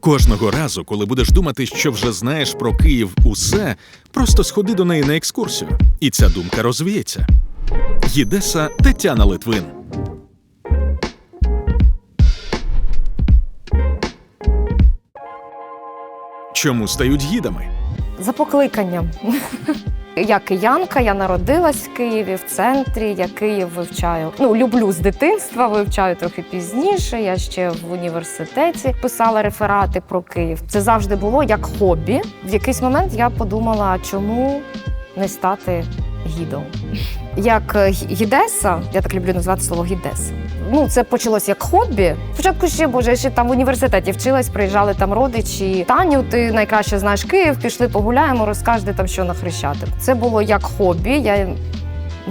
Кожного разу, коли будеш думати, що вже знаєш про Київ усе, просто сходи до неї на екскурсію, і ця думка розвіється. Єдеса Тетяна Литвин. Чому стають гідами? За покликанням. Я киянка, я народилась в Києві в центрі. Я Київ вивчаю. Ну люблю з дитинства, вивчаю трохи пізніше. Я ще в університеті писала реферати про Київ. Це завжди було як хобі. В якийсь момент я подумала, чому не стати гідом? Як е, гідеса, я так люблю назвати слово гідеса. Ну, це почалось як хобі. Спочатку ще боже, я ще там в університеті вчилась, приїжджали там родичі. Таню, ти найкраще знаєш Київ, пішли погуляємо, розкажете там, що на хрещатик. Це було як хобі. Я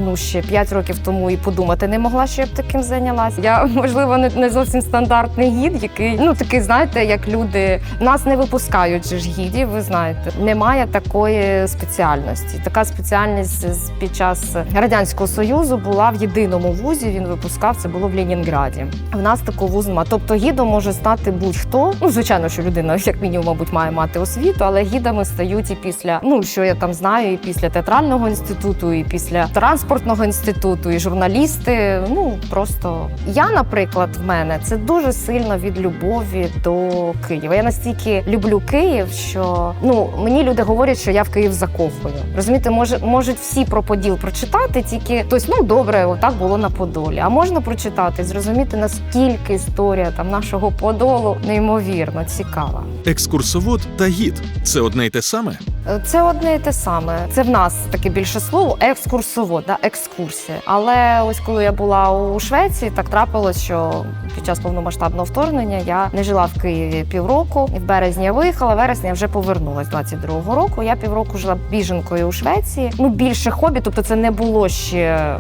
ну ще 5 років тому і подумати не могла, що я б таким зайнялася. Я можливо не, не зовсім стандартний гід, який ну такий, знаєте, як люди нас не випускають ж гідів. Ви знаєте, немає такої спеціальності. Така спеціальність під час радянського союзу була в єдиному вузі. Він випускав це було в Ленінграді. В нас такого вузу немає. Тобто гідом може стати будь-хто. Ну звичайно, що людина як мінімум, мабуть, має мати освіту, але гідами стають і після ну що я там знаю, і після театрального інституту, і після транспортного інституту, і журналісти. Ну просто я, наприклад, в мене це дуже сильно від любові до Києва. Я настільки люблю Київ, що ну мені люди говорять, що я в Київ закохую. Розумієте, може можуть всі про Поділ прочитати, тільки хтось, ну добре, отак було на Подолі. А можна прочитати, зрозуміти наскільки історія там нашого Подолу неймовірно цікава. Екскурсовод та гід це одне й те саме? Це одне і те саме. Це в нас таке більше слово екскурсовод, да, екскурсія. Але ось коли я була у Швеції, так трапилось, що під час повномасштабного вторгнення я не жила в Києві півроку. В березні я виїхала, в вересні я вже повернулась 22-го року. Я півроку жила біженкою у Швеції. Ну більше хобі, тобто це не було ще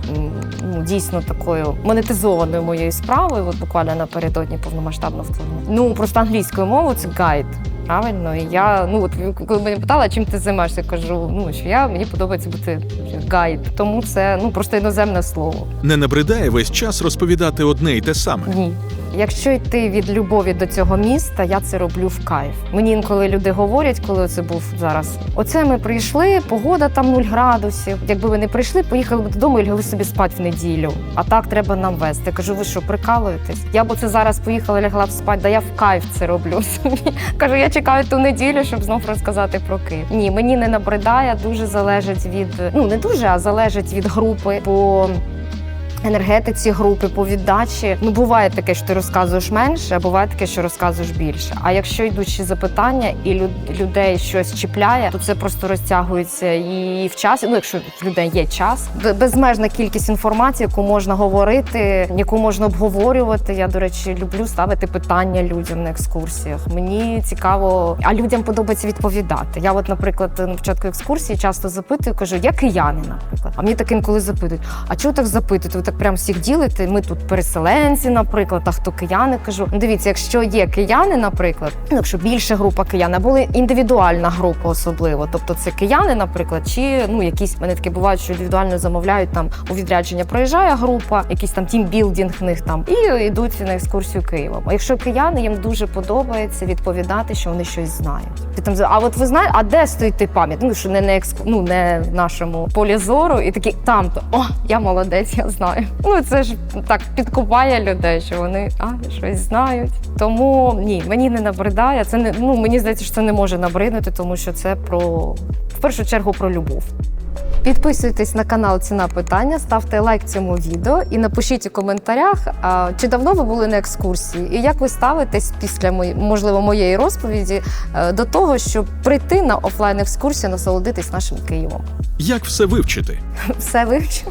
ну, дійсно такою монетизованою моєю справою. От буквально напередодні повномасштабного вторгнення. Ну просто англійською мовою це гайд. Правильно, і я ну от коли мене питала, чим ти займаєшся, я кажу, ну що я мені подобається бути гайд. Тому це ну просто іноземне слово. Не набридає весь час розповідати одне й те саме. Ні. Якщо йти від любові до цього міста, я це роблю в кайф. Мені інколи люди говорять, коли це був зараз. Оце ми прийшли, погода там 0 градусів. Якби ви не прийшли, поїхали б додому і лягли собі спати в неділю. А так треба нам вести. Кажу, ви що, прикалуєтесь? Я б оце зараз поїхала, лягла б спати, да я в кайф це роблю собі. Кажу, я чекаю ту неділю, щоб знов розказати про Київ. Ні, мені не набридає, дуже залежить від ну не дуже, а залежить від групи. Бо енергетиці групи по віддачі. Ну буває таке, що ти розказуєш менше, а буває таке, що розказуєш більше. А якщо йдуть запитання і люд- людей щось чіпляє, то це просто розтягується і в часі. Ну, якщо в людей є час, безмежна кількість інформації, яку можна говорити, яку можна обговорювати. Я до речі, люблю ставити питання людям на екскурсіях. Мені цікаво, а людям подобається відповідати. Я, от, наприклад, на початку екскурсії часто запитую, кажу, я киянин, наприклад. А мені так інколи запитують: а чого так запитуєте? Так прям всіх ділите? Ми тут переселенці, наприклад, а хто кияни? Кажу, ну дивіться, якщо є кияни, наприклад, ну якщо більше група киян, або індивідуальна група особливо, тобто це кияни, наприклад, чи ну якісь мене таке бувають, що індивідуально замовляють там у відрядження. Проїжджає група, якийсь там тімбілдинг в них там і йдуть на екскурсію Києвом. А якщо кияни їм дуже подобається відповідати, що вони щось знають. Ти там а от ви знаєте, а де стоїть пам'ять? Ну що не на екску... ну, не в нашому полі зору, і такі там то о, я молодець, я знаю. Ну це ж так підкупає людей, що вони а щось знають. Тому ні, мені не набридає. Це не ну мені здається, що це не може набриднути, тому що це про в першу чергу про любов. Підписуйтесь на канал Ціна питання, ставте лайк цьому відео і напишіть у коментарях, чи давно ви були на екскурсії, і як ви ставитесь після можливо моєї розповіді е, до того, щоб прийти на офлайн екскурсію, насолодитись нашим Києвом. Як все вивчити? Все вивчив.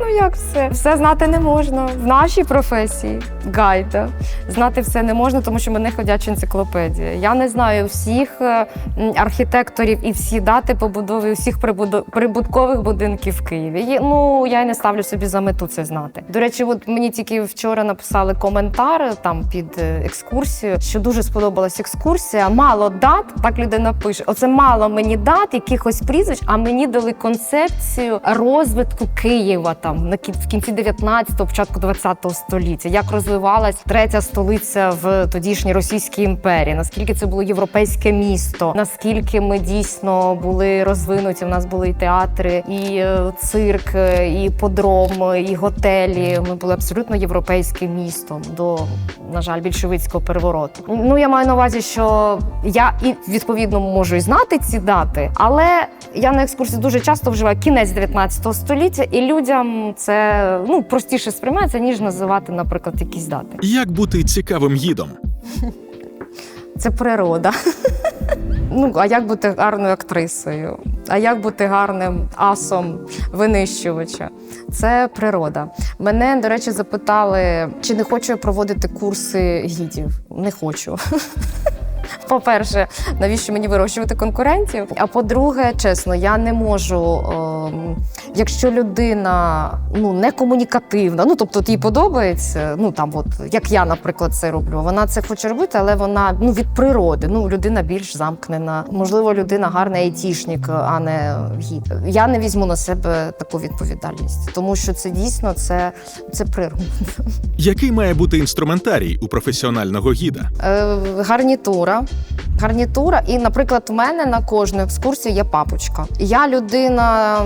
Ну як все? Все знати не можна. В нашій професії гайда. Знати все не можна, тому що ми не ходяча енциклопедія. Я не знаю всіх е, архітекторів і всі дати побудови усіх прибуткових будинків в Києві. Ну я й не ставлю собі за мету це знати. До речі, от мені тільки вчора написали коментар е, там під е, екскурсію, що дуже сподобалась екскурсія. Мало дат, так людина пише. Оце мало мені дат, якихось прізвищ, а мені дали концепцію розвитку Києва там. на в кінці 19-го, початку 20-го століття, як розвивалась третя столиця в тодішній Російській імперії, наскільки це було європейське місто, наскільки ми дійсно були розвинуті. У нас були і театри, і е, цирк, е, і подром, і готелі. Ми були абсолютно європейським містом до, на жаль, більшовицького перевороту. Ну я маю на увазі, що я і відповідно можу і знати ці дати, але я на екскурсії дуже часто вживаю кінець 19 століття, і людям це ну простіше сприймається, ніж називати, наприклад, якісь дати. Як бути цікавим гідом? Це природа. Ну, а як бути гарною актрисою? А як бути гарним асом винищувача? Це природа. Мене, до речі, запитали, чи не хочу я проводити курси гідів. Не хочу. По-перше, навіщо мені вирощувати конкурентів? А по-друге, чесно, я не можу, ем, якщо людина ну не комунікативна, ну тобто їй подобається, ну там, от як я, наприклад, це роблю. Вона це хоче робити, але вона ну від природи. Ну людина більш замкнена. Можливо, людина гарний айтішник, а не гід. Я не візьму на себе таку відповідальність, тому що це дійсно це, це природа. Який має бути інструментарій у професіонального гіда? Е, гарнітура. Гарнітура, і, наприклад, у мене на кожну екскурсію є папочка. Я людина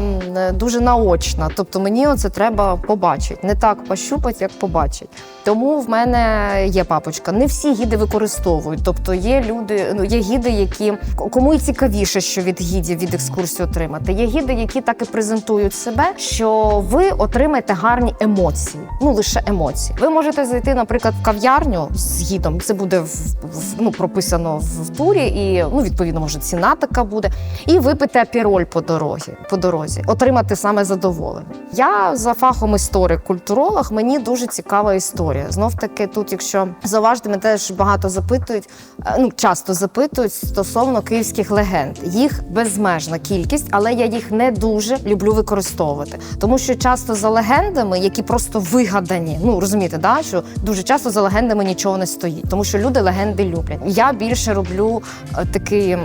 дуже наочна, тобто мені оце треба побачити. Не так пощупати, як побачить. Тому в мене є папочка. Не всі гіди використовують. Тобто є люди, ну є гіди, які кому і цікавіше, що від гідів від екскурсії отримати. Є гіди, які так і презентують себе, що ви отримаєте гарні емоції. Ну лише емоції. Ви можете зайти, наприклад, в кав'ярню з гідом. Це буде в, в ну прописано в турі, і ну відповідно може ціна така буде. І випити апіроль по дорозі, по дорозі, отримати саме задоволення. Я за фахом історик, культуролог, мені дуже цікава історія. Знов таки, тут, якщо зауважити, мене теж багато запитують, е, ну часто запитують стосовно київських легенд. Їх безмежна кількість, але я їх не дуже люблю використовувати, тому що часто за легендами, які просто вигадані, ну розумієте, да що дуже часто за легендами нічого не стоїть, тому що люди легенди люблять. Я більше роблю е, такий е,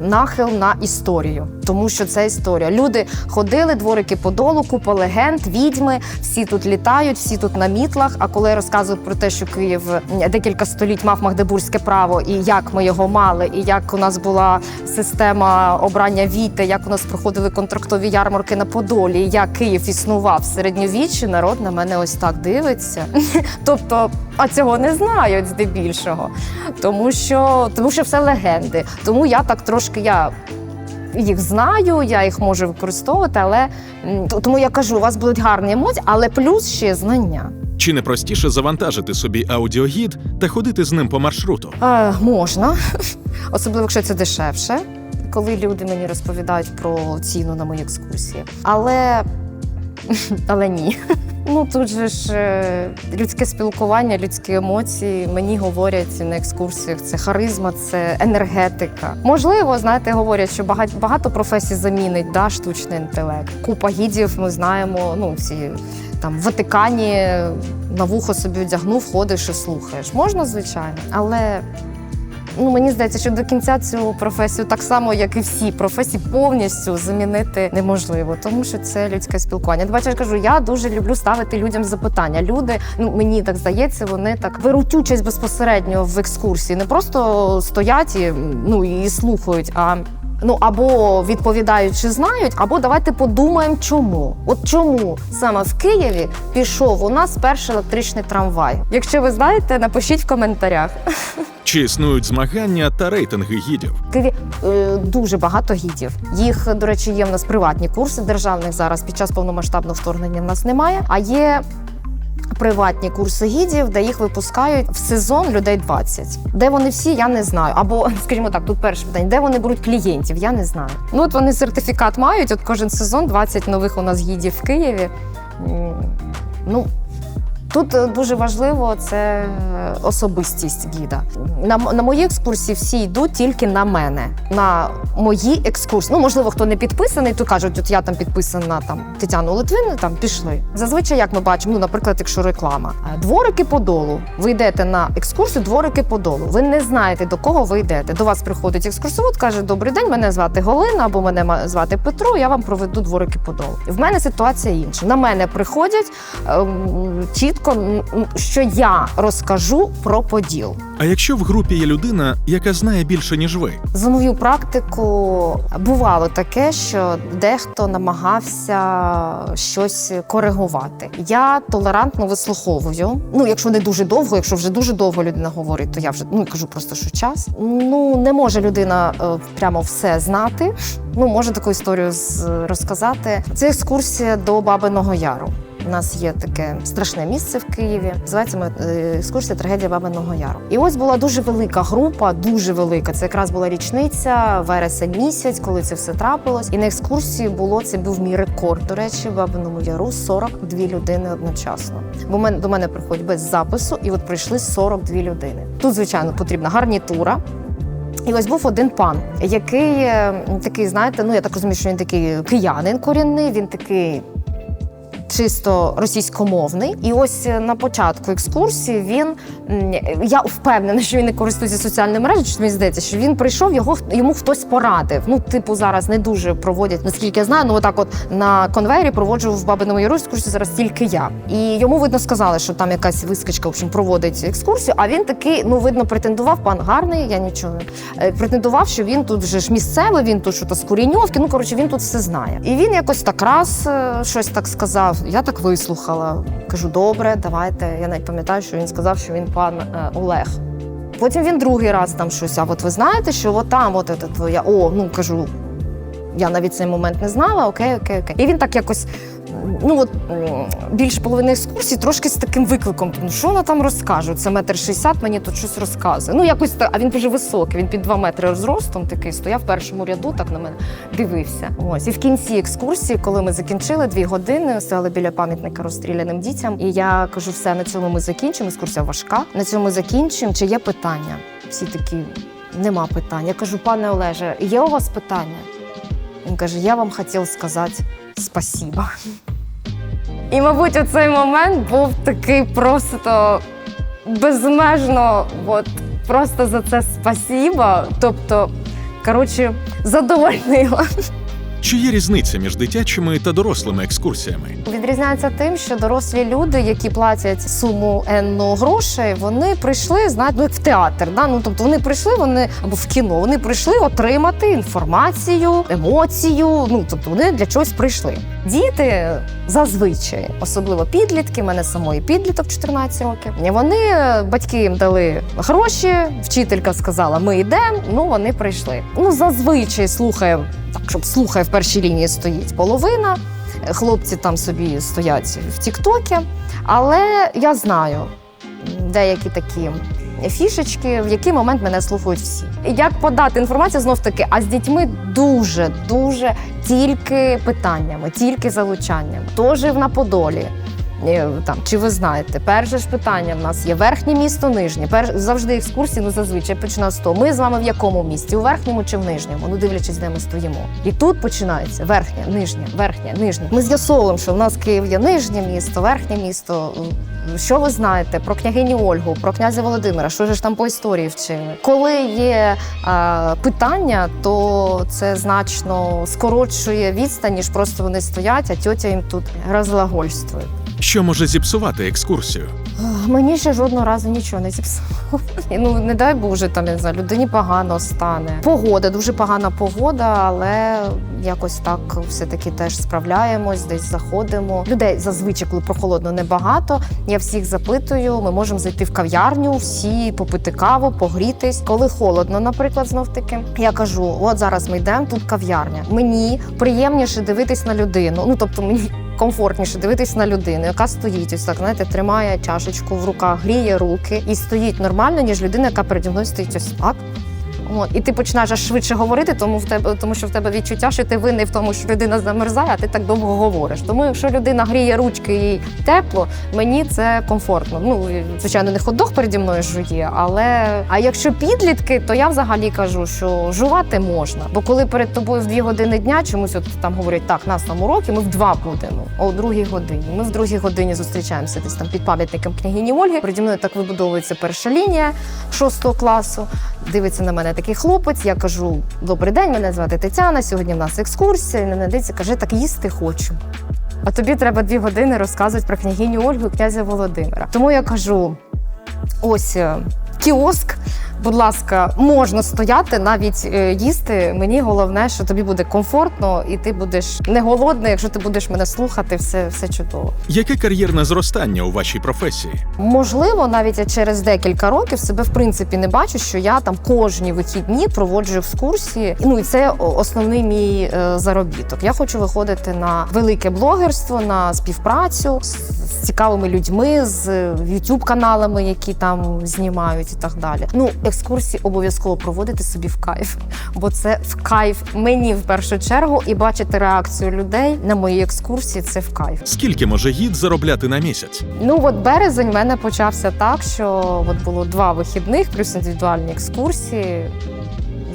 нахил на історію, тому що це історія. Люди ходили, дворики подолу, купа легенд, відьми, всі тут літають, всі тут на мітлах. А коли я розказую про те, що Київ декілька століть мав магдебурзьке право, і як ми його мали, і як у нас була система обрання віти, як у нас проходили контрактові ярмарки на Подолі, і як Київ існував в середньовіччі, народ на мене ось так дивиться. Тобто, а цього не знають здебільшого, тому що тому що все легенди. Тому я так трошки я. Їх знаю, я їх можу використовувати, але тому я кажу, у вас будуть гарні емоції, але плюс ще знання. Чи не простіше завантажити собі аудіогід та ходити з ним по маршруту? Е, можна, особливо якщо це дешевше, коли люди мені розповідають про ціну на мої екскурсії. Але, але ні. Ну тут же ж е, людське спілкування, людські емоції мені говорять на екскурсіях. Це харизма, це енергетика. Можливо, знаєте, говорять, що багато, багато професій замінить да, штучний інтелект. Купа гідів ми знаємо. Ну всі там в Ватикані на вухо собі одягнув, ходиш і слухаєш. Можна, звичайно, але ну мені здається, що до кінця цю професію, так само як і всі професії, повністю замінити неможливо, тому що це людське спілкування. Бачиш, я кажу, я дуже люблю ставити людям запитання. Люди, ну мені так здається, вони так беруть участь безпосередньо в екскурсії, не просто стоять і ну і слухають. а Ну або відповідають, чи знають, або давайте подумаємо, чому. От чому саме в Києві пішов у нас перший електричний трамвай. Якщо ви знаєте, напишіть в коментарях. Чи існують змагання та рейтинги гідів? В Києві е, дуже багато гідів. Їх, до речі, є в нас приватні курси державних зараз під час повномасштабного вторгнення в нас немає. А є приватні курси гідів, де їх випускають в сезон людей 20. Де вони всі, я не знаю. Або, скажімо так, тут перше питання, де вони беруть клієнтів, я не знаю. Ну от вони сертифікат мають. От кожен сезон 20 нових у нас гідів в Києві. Ну. Тут е, дуже важливо це е, особистість гіда. На, на мої екскурсії всі йдуть тільки на мене. На мої екскурсії. Ну, можливо, хто не підписаний, то кажуть, от я там підписана там Тетяну Литвину, там пішли. Зазвичай, як ми бачимо, ну, наприклад, якщо реклама. Е, Дворики подолу. Ви йдете на екскурсію, дворики подолу. Ви не знаєте, до кого ви йдете. До вас приходить екскурсовод, каже: Добрий день, мене звати Галина або мене звати Петро. Я вам проведу дворики подолу. В мене ситуація інша. На мене приходять ем, чітко, м, м, що я розкажу про поділ. А якщо в групі є людина, яка знає більше, ніж ви, За мою практику бувало таке, що дехто намагався щось коригувати. Я толерантно вислуховую. Ну, якщо не дуже довго, якщо вже дуже довго людина говорить, то я вже ну кажу просто, що час. Ну не може людина е, прямо все знати. Ну може таку історію з- розказати. Це екскурсія до Бабиного Яру. У нас є таке страшне місце в Києві. Називається е, екскурсія трагедія Бабиного Яру. І ось була дуже велика група, дуже велика. Це якраз була річниця, вересень місяць, коли це все трапилось. І на екскурсії було це був мій рекорд. До речі, в Бабиному Яру 42 людини одночасно. Бо мен- до мене приходять без запису, і от прийшли 42 людини. Тут, звичайно, потрібна гарнітура. І ось був один пан, який е, такий, знаєте, ну я так розумію, що він такий киянин корінний, він такий. Чисто російськомовний, і ось е, на початку екскурсії він я впевнена, що він не користується соціальними мережами. Що мені здається, що він прийшов, його йому хтось порадив. Ну, типу, зараз не дуже проводять, наскільки я знаю. Ну отак, от на конвейері проводжу в Бабиному Яру екскурсію зараз тільки я. І йому видно сказали, що там якась вискочка в общем, проводить екскурсію. А він такий, ну видно, претендував. Пан гарний, я нічого е, претендував, що він тут вже ж місцевий, він тут що то з Куріньовки. Ну коротше, він тут все знає. І він якось так раз е, щось так сказав. Я так вислухала. Кажу, добре, давайте. Я навіть пам'ятаю, що він сказав, що він пан е, Олег. Потім він другий раз там щось. А от ви знаєте, що от там, от твоя. О, ну кажу. Я навіть цей момент не знала, окей, окей, окей. І він так якось, ну от м, більше половини екскурсії, трошки з таким викликом. Ну що вона там розкаже? Це метр шістдесят, мені тут щось розказує. Ну якось так, а він дуже високий. Він під два метри зростом такий стояв в першому ряду, так на мене дивився. Ось і в кінці екскурсії, коли ми закінчили дві години, стояли біля пам'ятника розстріляним дітям. І я кажу, все на цьому ми закінчимо. Екскурсія важка. На цьому закінчимо. Чи є питання? Всі такі. Нема питань. Я кажу, пане Олеже, є у вас питання? Він каже: Я вам хотів сказати спасіба. І, мабуть, у цей момент був такий просто безмежно, от, просто за це спасіба. Тобто, коротше, задовольнила. чи є різниця між дитячими та дорослими екскурсіями? Відрізняється тим, що дорослі люди, які платять суму енну грошей, вони прийшли, знаєте, ну, в театр. Да? Ну, тобто вони прийшли, вони або в кіно, вони прийшли отримати інформацію, емоцію. Ну тобто вони для чогось прийшли. Діти зазвичай, особливо підлітки, мене самої підліток 14 років. Вони батьки їм дали гроші, вчителька сказала, ми йдемо. Ну вони прийшли. Ну зазвичай слухає так, щоб слухає в першій лінії стоїть половина. Хлопці там собі стоять в Тіктокі, але я знаю деякі такі фішечки, в який момент мене слухають всі. Як подати інформацію знов таки, а з дітьми дуже дуже тільки питаннями, тільки залучанням. Тож жив на Подолі. Е, Там чи ви знаєте, перше ж питання в нас є верхнє місто, нижнє. Перш завжди екскурсії, ну зазвичай починаю з того. Ми з вами в якому місті? У верхньому чи в нижньому? Ну дивлячись, де ми стоїмо. І тут починається верхнє, нижнє, верхнє, нижнє. Ми з'ясовуємо, що в нас Київ є нижнє місто, верхнє місто. Що ви знаєте про княгиню Ольгу, про князя Володимира? Що ж там по історії вчили? Коли є а, питання, то це значно скорочує відстань, ніж просто вони стоять, а тьотя їм тут розлагольствує. Що може зіпсувати екскурсію? Мені ще жодного разу нічого не зіпсувало. Ну не дай Боже, там не знаю, людині погано стане. Погода, дуже погана погода, але якось так все-таки теж справляємось, десь заходимо. Людей зазвичай, коли прохолодно, небагато. Я всіх запитую. Ми можемо зайти в кав'ярню, всі попити каву, погрітись. Коли холодно, наприклад, знов таки. Я кажу: от зараз ми йдемо, тут кав'ярня. Мені приємніше дивитись на людину. Ну тобто мені комфортніше дивитись на людину, яка стоїть ось так, знаєте, тримає чашечку в руках, гріє руки і стоїть нормально, ніж людина, яка переді мною стоїть ось так. От, і ти починаєш аж швидше говорити, тому в тебе, тому що в тебе відчуття, що ти винний в тому, що людина замерзає, а ти так довго говориш. Тому якщо людина гріє ручки і тепло, мені це комфортно. Ну звичайно, не хот-дог переді мною жує, але а якщо підлітки, то я взагалі кажу, що жувати можна. Бо коли перед тобою в дві години дня чомусь от там говорять, так, нас там уроки, ми в два будемо, о другій годині. Ми в другій годині зустрічаємося десь там під пам'ятником княгині Ольги. Переді мною так вибудовується перша лінія шостого класу. Дивиться на мене такий хлопець. Я кажу: Добрий день, мене звати Тетяна. Сьогодні в нас екскурсія. І мене дитя каже, так їсти хочу. А тобі треба дві години розказувати про княгиню Ольгу і князя Володимира. Тому я кажу: ось е, кіоск. Будь ласка, можна стояти, навіть е, їсти. Мені головне, що тобі буде комфортно, і ти будеш не голодний, якщо ти будеш мене слухати, все, все чудово. Яке кар'єрне зростання у вашій професії? Можливо, навіть я через декілька років себе в принципі не бачу, що я там кожні вихідні проводжу екскурсії. Ну і це основний мій е, заробіток. Я хочу виходити на велике блогерство, на співпрацю з, з цікавими людьми, з youtube каналами, які там знімають і так далі. Ну, екскурсії обов'язково проводити собі в кайф, бо це в кайф мені в першу чергу, і бачити реакцію людей на мої екскурсії це в кайф. Скільки може гід заробляти на місяць? Ну от березень в мене почався так, що от було два вихідних, плюс індивідуальні екскурсії.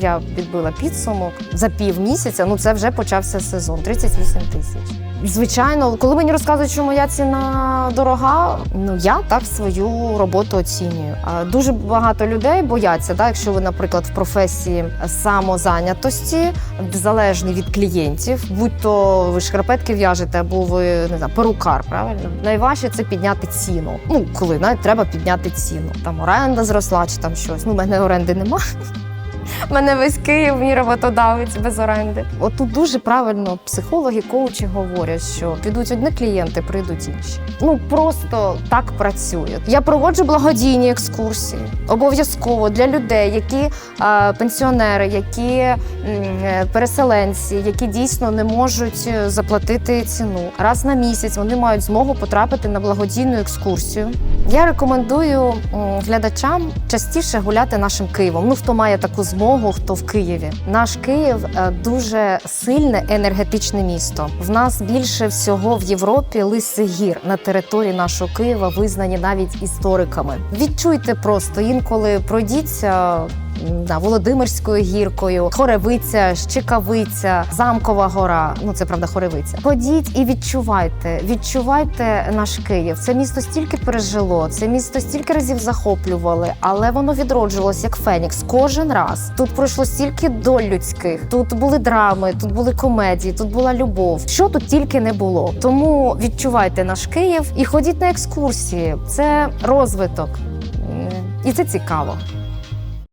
Я підбила підсумок за пів місяця. Ну це вже почався сезон 38 тисяч. Звичайно, коли мені розказують, що моя ціна дорога, ну я так свою роботу оцінюю. Дуже багато людей бояться, да, якщо ви, наприклад, в професії самозайнятості, залежні від клієнтів, будь-то ви шкарпетки в'яжете або ви не знаю, перукар, правильно? Найважче це підняти ціну. Ну, коли навіть треба підняти ціну. Там оренда зросла чи там щось. Ну, в мене оренди нема. Мене весь Київ, мій роботодавець без оренди. От тут дуже правильно психологи, коучі говорять, що підуть одні клієнти, прийдуть інші. Ну просто так працює. Я проводжу благодійні екскурсії обов'язково для людей, які е, пенсіонери, які е, переселенці, які дійсно не можуть е, заплатити ціну. Раз на місяць вони мають змогу потрапити на благодійну екскурсію. Я рекомендую глядачам частіше гуляти нашим Києвом. Ну хто має таку змогу, хто в Києві. Наш Київ е, дуже сильне енергетичне місто. В нас більше всього в Європі лисих гір на території нашого Києва визнані навіть істориками. Відчуйте просто інколи пройдіться. Да, Володимирською гіркою, Хоревиця, Щекавиця, Замкова гора. Ну це правда Хоревиця. Ходіть і відчувайте. Відчувайте наш Київ. Це місто стільки пережило, це місто стільки разів захоплювали, але воно відроджувалось як Фенікс кожен раз. Тут пройшло стільки доль людських. Тут були драми, тут були комедії, тут була любов. Що тут тільки не було. Тому відчувайте наш Київ і ходіть на екскурсії. Це розвиток. І це цікаво.